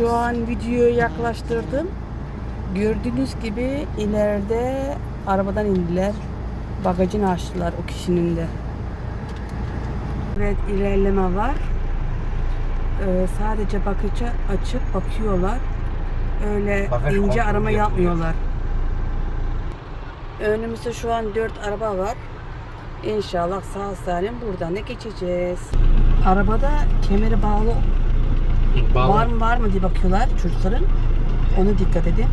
Şu an videoyu yaklaştırdım. Gördüğünüz gibi ileride arabadan indiler. Bagajını açtılar o kişinin de. Evet ilerleme var. Ee, sadece bakıcı açıp bakıyorlar. Öyle Bagaj ince kontrolü arama yapılıyor. yapmıyorlar. Önümüzde şu an dört araba var. İnşallah sağ salim buradan da geçeceğiz. Arabada kemeri Bağlı. Var mı var mı diye bakıyorlar çocukların. Ona dikkat edin.